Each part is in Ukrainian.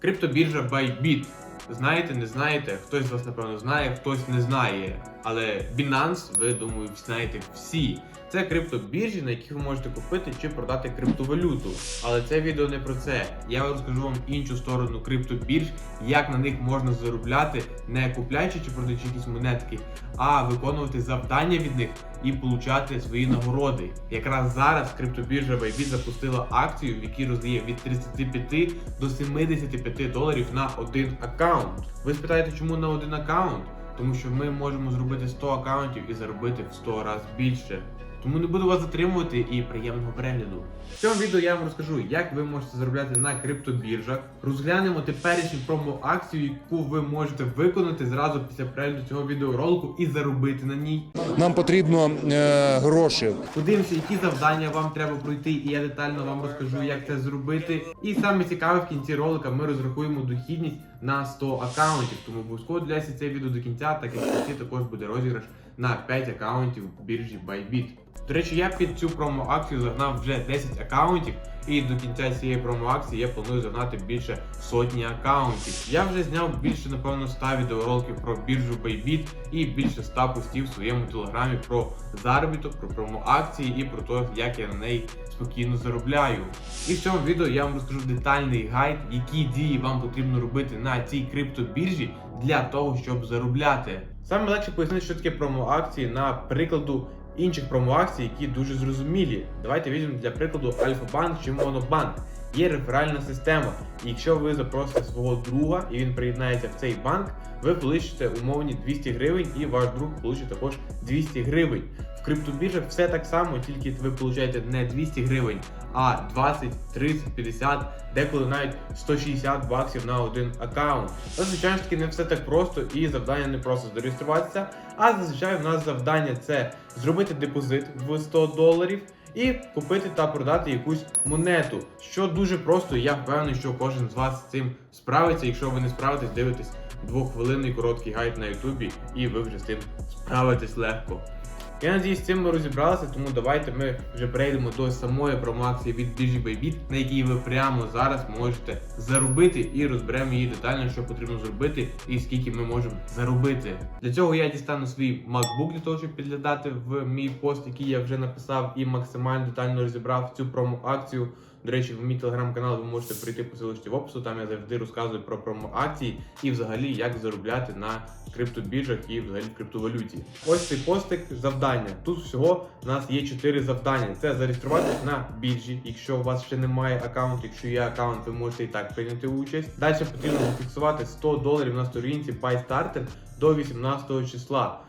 Криптобіржа Bybit. Знаєте, не знаєте, хтось з вас напевно знає, хтось не знає. Але Binance, ви думаю, знаєте всі. Це криптобіржі, на яких ви можете купити чи продати криптовалюту. Але це відео не про це. Я розкажу вам іншу сторону криптобірж, як на них можна заробляти, не купляючи чи продаючи якісь монетки, а виконувати завдання від них і получати свої нагороди. Якраз зараз криптобіржа Bybit запустила акцію, в якій роздає від 35 до 75 доларів на один аккаунт. Ви спитаєте, чому на один аккаунт? Тому що ми можемо зробити 100 аккаунтів і заробити в 100 разів більше. Тому не буду вас затримувати і приємного перегляду. В цьому відео я вам розкажу, як ви можете заробляти на криптобіржах. Розглянемо теперішню промо-акцію, яку ви можете виконати зразу після перегляду цього відеоролику і заробити на ній. Нам потрібно е, гроші. Подивимося, які завдання вам треба пройти, і я детально вам розкажу, як це зробити. І саме цікаве в кінці ролика ми розрахуємо дохідність на 100 аккаунтів. Тому обов'язково дивляйся це відео до кінця, так як в кінці також буде розіграш на 5 аккаунтів біржі Bybit. До речі, я під цю промо-акцію загнав вже 10 аккаунтів, і до кінця цієї промо-акції я планую загнати більше сотні аккаунтів. Я вже зняв більше, напевно, 100 відеороликів про біржу Bybit і більше 100 постів в своєму телеграмі про заробіток, про промо-акції і про те, як я на неї спокійно заробляю. І в цьому відео я вам розкажу детальний гайд, які дії вам потрібно робити на цій криптобіржі для того, щоб заробляти. Саме легше пояснити, що таке промо-акції на прикладу інших промо-акцій, які дуже зрозумілі. Давайте візьмемо для прикладу Альфа-банк чи Монобанк. Є реферальна система. І якщо ви запросите свого друга і він приєднається в цей банк, ви получите умовні 200 гривень, і ваш друг получить також 200 гривень. В криптобіржах все так само, тільки ви получаєте не 200 гривень, а 20, 30, 50, деколи навіть 160 баксів на один аккаунт. Але, звичайно ж таки, не все так просто, і завдання не просто зареєструватися. А зазвичай в нас завдання це зробити депозит в 100 доларів і купити та продати якусь монету. Що дуже просто, я впевнений, що кожен з вас з цим справиться. Якщо ви не справитесь, дивитесь двоххвилинний короткий гайд на Ютубі, і ви вже з цим справитесь легко. Я надіюсь, з цим ми розібралися, тому давайте ми вже перейдемо до самої промоакції від біржі на якій ви прямо зараз можете заробити і розберемо її детально, що потрібно зробити і скільки ми можемо заробити. Для цього я дістану свій MacBook для того, щоб підглядати в мій пост, який я вже написав, і максимально детально розібрав цю промо-акцію. До речі, в мій телеграм-канал ви можете прийти по в опису, там я завжди розказую про промо-акції і взагалі як заробляти на криптобіржах і взагалі в криптовалюті. Ось цей постик завдання. Тут всього у нас є 4 завдання. Це зареєструватися на біржі, якщо у вас ще немає аккаунту, якщо є аккаунт, ви можете і так прийняти участь. Далі потрібно зафіксувати 100 доларів на сторінці PyStarter до 18 числа.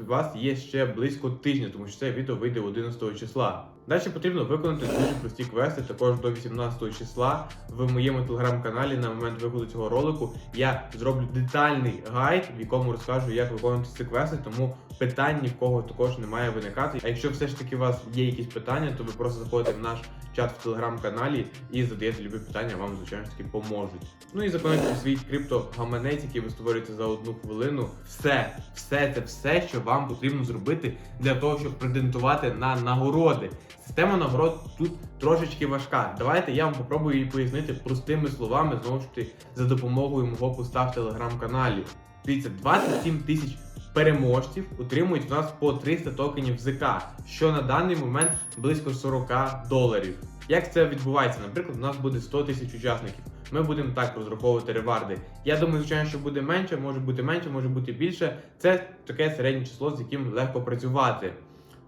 У вас є ще близько тижня, тому що це відео вийде 11 числа. Далі потрібно виконати дуже прості квести також до 18 числа. В моєму телеграм-каналі на момент виходу цього ролику я зроблю детальний гайд, в якому розкажу, як виконувати ці квести, тому питань ні в кого також не має виникати. А якщо все ж таки у вас є якісь питання, то ви просто заходите в наш чат в телеграм-каналі і задаєте любі питання, вам звичайно ж таки поможуть. Ну і запам'ятайте свій крипто-гаманець, який ви створюєте за одну хвилину. Все, все це все, що вам потрібно зробити для того, щоб претендувати на нагороди. Система нагород тут трошечки важка. Давайте я вам попробую її пояснити простими словами, знову ж таки, за допомогою мого поста в телеграм-каналі. Дивіться, 27 тисяч переможців отримують в нас по 300 токенів ЗК, що на даний момент близько 40 доларів. Як це відбувається? Наприклад, у нас буде 100 тисяч учасників. Ми будемо так розраховувати реварди. Я думаю, звичайно, що буде менше, може бути менше, може бути більше. Це таке середнє число, з яким легко працювати.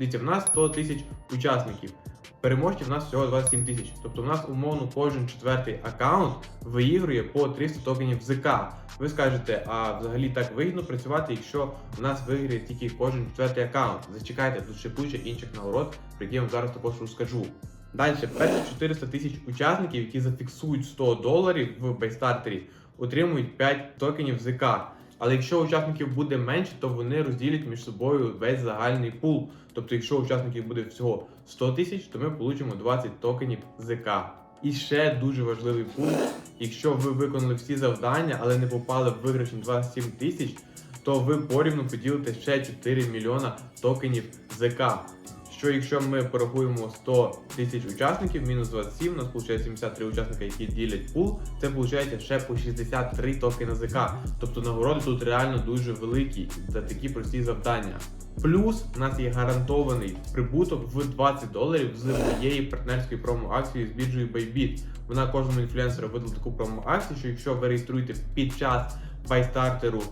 Дивіться, в нас 100 тисяч учасників. Переможців в нас всього 27 тисяч. Тобто в нас умовно кожен четвертий аккаунт виігрує по 300 токенів ЗК. Ви скажете, а взагалі так вигідно працювати, якщо в нас виграє тільки кожен четвертий аккаунт. Зачекайте, тут ще куча інших нагород, про які я вам зараз також розкажу. Далі, перші 400 тисяч учасників, які зафіксують 100 доларів в бейстартері, отримують 5 токенів ЗК. Але якщо учасників буде менше, то вони розділять між собою весь загальний пул. Тобто, якщо учасників буде всього 100 тисяч, то ми получимо 20 токенів ЗК. І ще дуже важливий пункт: якщо ви виконали всі завдання, але не попали в виграшні 27 тисяч, то ви порівну поділите ще 4 мільйона токенів ЗК. Що якщо ми порахуємо 100 тисяч учасників, мінус 27, у нас виходить 73 учасника, які ділять пул, це виходить ще по 63 токени ЗК. Тобто нагороди тут реально дуже великі за такі прості завдання. Плюс у нас є гарантований прибуток в 20 доларів з моєї партнерської промо-акції з біржею Bybit. Вона кожному інфлюенсеру видала таку промо-акцію, що якщо ви реєструєте під час байстартеру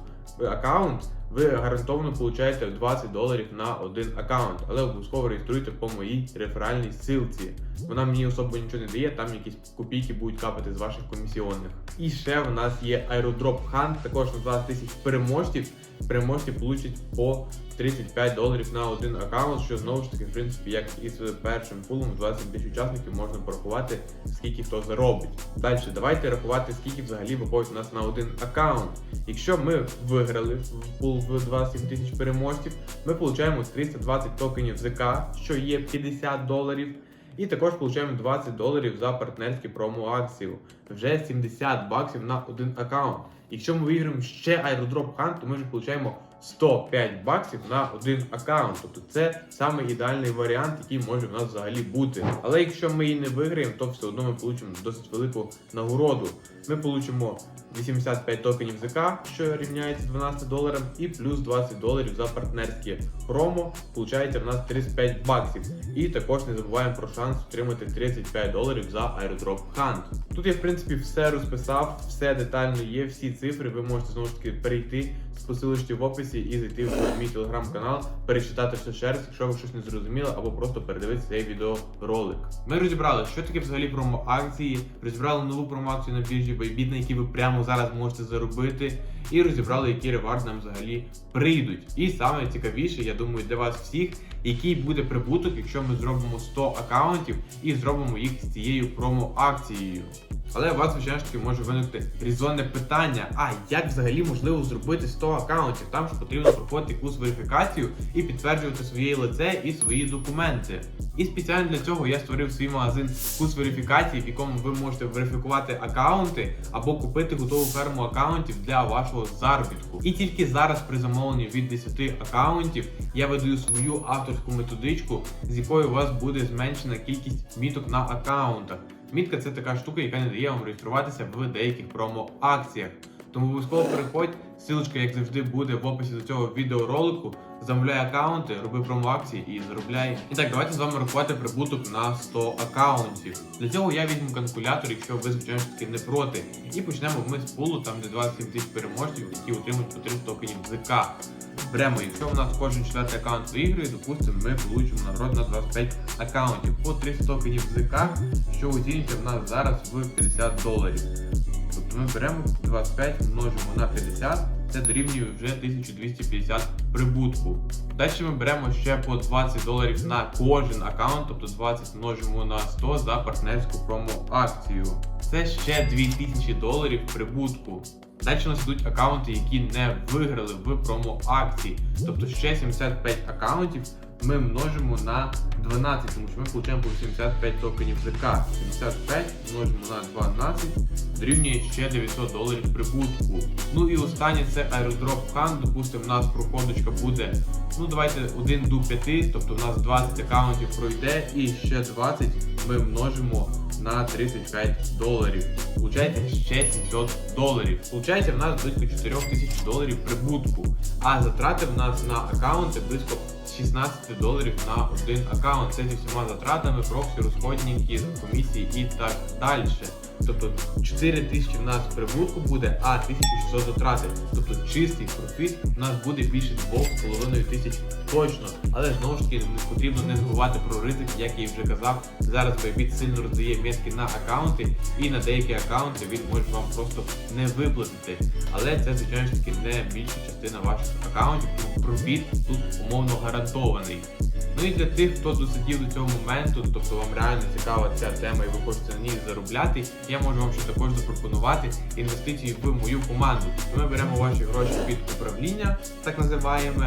аккаунт, ви гарантовано получаєте 20 доларів на один аккаунт, але обов'язково реєструйте по моїй реферальній ссылці. Вона мені особо нічого не дає, там якісь копійки будуть капати з ваших комісіонних. І ще в нас є Aerodrop Hunt, також на 20 тисяч переможців. Переможці получать по 35 доларів на один аккаунт, що знову ж таки, в принципі, як і з першим пулом 20 тисяч учасників можна порахувати, скільки хто заробить. Далі, давайте рахувати, скільки взагалі виходить у нас на один аккаунт. Якщо ми виграли в пул в 27 тисяч переможців, ми получаємо 320 токенів ЗК, що є 50 доларів. І також получаємо 20 доларів за партнерську промо-акцію. Вже 70 баксів на один аккаунт. Якщо ми виграємо ще Aerodrop Hunt, то ми вже получаємо 105 баксів на один аккаунт. Тобто це саме ідеальний варіант, який може в нас взагалі бути. Але якщо ми її не виграємо, то все одно ми получимо досить велику нагороду. Ми получимо 85 токенів ЗК, що рівняється 12 доларам, і плюс 20 доларів за партнерські промо. Получається в нас 35 баксів. І також не забуваємо про шанс отримати 35 доларів за airdrop Hunt. Тут я в принципі все розписав, все детально є, всі цифри. Ви можете знову ж таки перейти посилочки в описі і зайти в мій телеграм-канал, перечитати все ще раз, якщо ви щось не зрозуміли, або просто передивитися цей відеоролик. Ми розібрали, що таке взагалі промо-акції, розібрали нову промо-акцію на біржі Bybit, на які ви прямо зараз можете заробити, і розібрали, які реварди нам взагалі прийдуть. І саме цікавіше, я думаю, для вас всіх, який буде прибуток, якщо ми зробимо 100 аккаунтів і зробимо їх з цією промо-акцією. Але у вас, звичайно ж таки, може виникти різонне питання: а як взагалі можливо зробити 100 аккаунтів? Там ж потрібно проходити якусь верифікацію і підтверджувати своє лице і свої документи. І спеціально для цього я створив свій магазин курс верифікації, в якому ви можете верифікувати аккаунти або купити готову ферму аккаунтів для вашого заробітку. І тільки зараз при замовленні від 10 аккаунтів я видаю свою авторську методичку, з якою у вас буде зменшена кількість міток на аккаунтах. Мітка це така штука, яка не дає вам реєструватися в деяких промо-акціях. Тому обов'язково переходь, ссылочка, як завжди, буде в описі до цього відеоролику. Замовляй аккаунти, роби промо-акції і заробляй. І так, давайте з вами рахувати прибуток на 100 аккаунтів. Для цього я візьму калькулятор, якщо ви, звичайно таки, не проти. І почнемо ми з пулу, там де 27 тисяч переможців, які отримують по 3 токенів ЗК. Беремо, якщо у нас кожен четвертий аккаунт виграє, допустимо, ми получимо нагород на 25 аккаунтів по 300 токенів ЗК, що оцінюється в нас зараз в 50 доларів. Ми беремо 25, множимо на 50, це дорівнює вже 1250 прибутку. Далі ми беремо ще по 20 доларів на кожен аккаунт, тобто 20 множимо на 100 за партнерську промо-акцію. Це ще 2000 доларів прибутку. Далі у нас йдуть аккаунти, які не виграли в промо-акції. Тобто ще 75 аккаунтів ми множимо на 12, тому що ми по 75 токенів ЗК. 75 множимо на 12 дорівнює ще 900 доларів прибутку. Ну і останнє це Aerodrop Hunt. Допустимо, у нас проходочка буде, ну давайте 1 до 5, тобто у нас 20 аккаунтів пройде і ще 20 ми множимо на 35 доларів. Получається ще 700 доларів. Получається в нас близько 4000 доларів прибутку. А затрати в нас на аккаунти близько 16 доларів на один аккаунт. Це зі всіма затратами, проксі, розходники, комісії і так далі. Тобто 4 тисячі в нас прибутку буде, а 1600 затрати. Тобто чистий профіт у нас буде більше 2,5 тисяч точно. Але знову ж таки потрібно не забувати про ризик, як я вже казав. Зараз Bybit сильно роздає метки на аккаунти, і на деякі аккаунти він може вам просто не виплатити. Але це, звичайно ж таки, не більша частина ваших аккаунтів, тому профіт тут умовно гарантований. Ну і для тих, хто досидів до цього моменту, тобто вам реально цікава ця тема і ви хочете на ній заробляти, я можу вам ще також запропонувати інвестиції в мою команду. Тобто ми беремо ваші гроші під управління, так називаємо,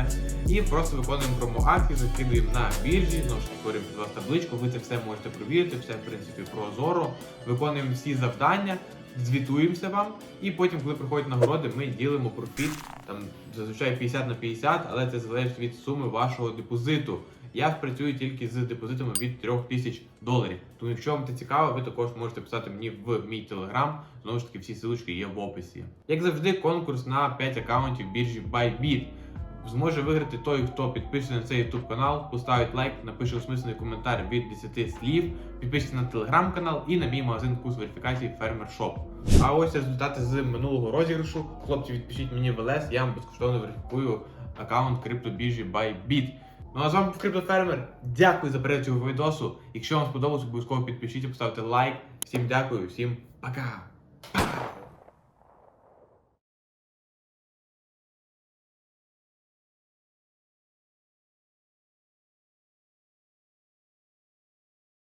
і просто виконуємо промо-акції, закидуємо на біржі, знову ж створюємо під вас табличку, ви це все можете провірити, все в принципі прозоро, виконуємо всі завдання. Звітуємося вам, і потім, коли приходять нагороди, ми ділимо профіт там зазвичай 50 на 50, але це залежить від суми вашого депозиту. Я працюю тільки з депозитами від 3000 доларів. Тому якщо вам це цікаво, ви також можете писати мені в мій телеграм. Знову ж таки, всі силочки є в описі. Як завжди, конкурс на 5 аккаунтів біржі Bybit. Зможе виграти той, хто підпишеться на цей YouTube канал, поставить лайк, напише осмислений коментар від 10 слів, підпишеться на телеграм-канал і на мій магазин курс верифікації Фермер Shop. А ось результати з минулого розіграшу. Хлопці, відпишіть мені в ЛС, я вам безкоштовно верифікую аккаунт криптобіржі Bybit. Ну а з вами був Криптофермер. Дякую за перегляд цього відосу. Якщо вам сподобалось, обов'язково підпишіться, поставте лайк. Всім дякую, всім пока.